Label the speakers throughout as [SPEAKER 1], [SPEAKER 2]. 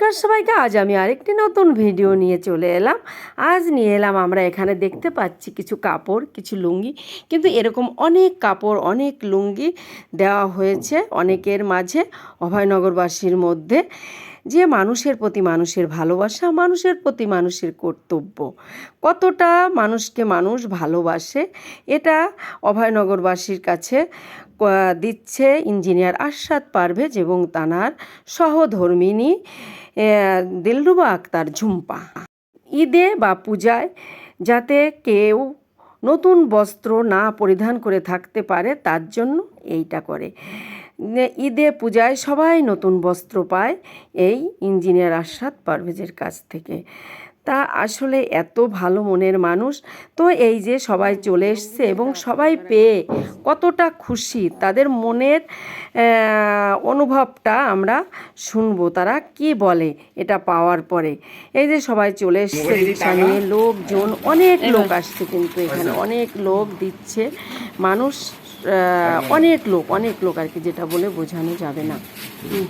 [SPEAKER 1] নমস্কার সবাইকে। আজ আমি আরেকটি নতুন ভিডিও নিয়ে চলে এলাম। আজ নিয়ে এলাম আমরা এখানে দেখতে পাচ্ছি কিছু কাপড়, কিছু লুঙ্গি। কিন্তু এরকম অনেক কাপড়, অনেক লুঙ্গি দেওয়া হয়েছে অনেকের মাঝে অভয়নগরবাসীর মধ্যে। যে মানুষের প্রতি মানুষের ভালোবাসা, মানুষের প্রতি মানুষের কর্তব্য। কতটা মানুষকে মানুষ ভালোবাসে, এটা অভয়নগরবাসীর কাছে দিচ্ছে ইঞ্জিনিয়ার আশাদ পারভেজ এবং তানার সহধর্মিনী দিলরুবা আক্তার ঝুম্পা। ঈদে বা পূজায় যাতে কেউ নতুন বস্ত্র না পরিধান করে থাকতে পারে, তার জন্য এইটা করে। ঈদে পূজায় সবাই নতুন বস্ত্র পায়, এই ইঞ্জিনিয়ার আশাদ পারভেজের কাছ থেকে। তা আসলে এত ভালো মনের মানুষ। তো এই যে সবাই চলে এসছে এবং সবাই পেয়ে কতটা খুশি তাদের মনের অনুভবটা আমরা শুনব। তারা কি বলে এটা পাওয়ার পরে? এই যে সবাই চলে এসছে রিক্সা নিয়ে লোকজন অনেক লোক আসছে কিন্তু এখানে অনেক লোক দিচ্ছে। মানুষ অনেক লোক অনেক লোক আর কি যেটা বলে বোঝানো যাবে না। হুম।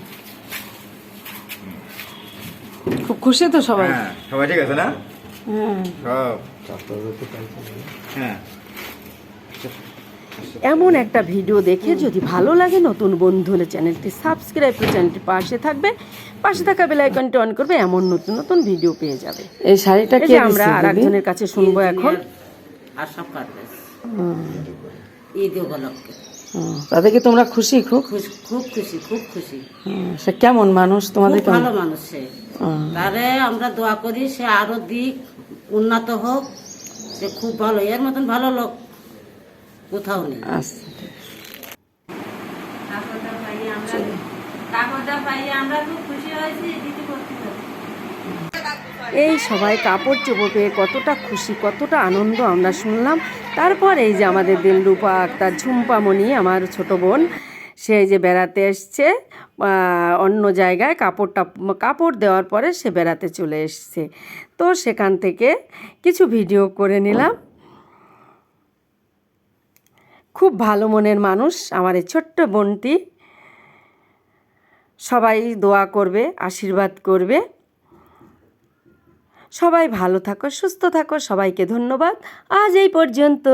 [SPEAKER 1] খুব খুশি তো সবাই?
[SPEAKER 2] হ্যাঁ সবাই ঠিক আছে না? হ্যাঁ।
[SPEAKER 1] এমন একটা ভিডিও দেখে যদি ভালো লাগে নতুন বন্ধু হলে চ্যানেলটি সাবস্ক্রাইব করে চ্যানেলটি পাশে থাকবে। পাশে থাকা বেল আইকনটি অন করবে এমন নতুন নতুন ভিডিও পেয়ে যাবে।
[SPEAKER 3] এই শাড়িটা কে
[SPEAKER 1] আমরা আর একজনের কাছে শুনব এখন।
[SPEAKER 4] আশা পারবে ঈদ উপলক্ষে।
[SPEAKER 3] তাতে কি তোমরা খুশি খুব?
[SPEAKER 4] খুব খুশি খুব খুশি।
[SPEAKER 3] সে কেমন মানুষ? তোমাদের
[SPEAKER 4] ভালো মানুষ সে। তারে আমরা দোয়া করি সে আরও দিক উন্নত হোক। সে খুব ভালো এর মতন ভালো লোক কোথাও নেই।
[SPEAKER 3] আচ্ছা
[SPEAKER 1] এই সবাই কাপড় চোপড় পেয়ে কতটা খুশি কতটা আনন্দ আমরা শুনলাম। তারপর এই যে আমাদের দিলরূপা আক্তার ঝুম্পামণি আমার ছোট বোন সে যে বেড়াতে এসছে অন্য জায়গায় কাপড়টা কাপড় দেওয়ার পরে সে বেড়াতে চলে এসছে। তো সেখান থেকে কিছু ভিডিও করে নিলাম। খুব ভালো মনের মানুষ আমার এই ছোট্ট বোনটি। সবাই দোয়া করবে, আশীর্বাদ করবে। সবাই ভালো থাকো, সুস্থ থাকো, সবাইকে ধন্যবাদ। আজ এই পর্যন্ত।